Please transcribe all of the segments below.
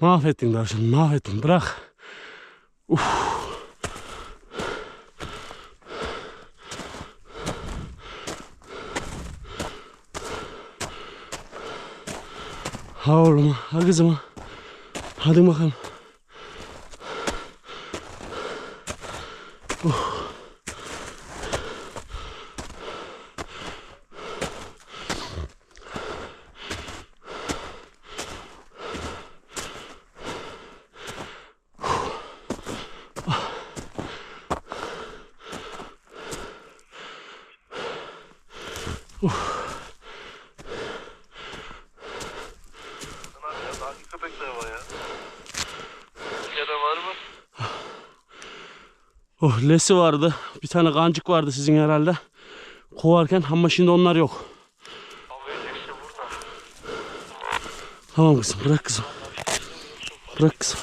Mahvettin tavşan mahvettin bırak. Uf. Ha oğlum ha kızım ha. Hadi bakalım. Ya hangi köpekler var ya? Türkiye'de var mı? Oh lesi vardı. Bir tane kancık vardı sizin herhalde. Kovarken ama şimdi onlar yok. Abi işte burada. Tamam kızım bırak kızım. Bırak kızım.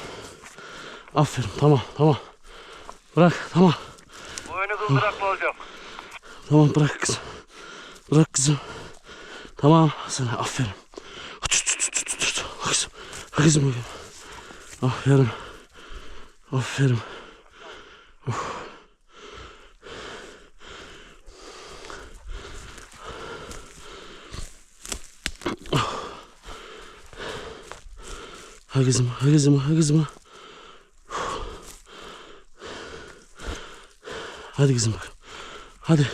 Aferin tamam tamam. Bırak tamam. Bu önü kıldıraklı olacak. Tamam bırak kızım. Bırak kızım. Tamam sana aferin. Kızım. Kızım bakayım. Aferin. Aferin. Uf. Ha kızım, ha kızım, ha kızım. Hadi kızım bak. Hadi.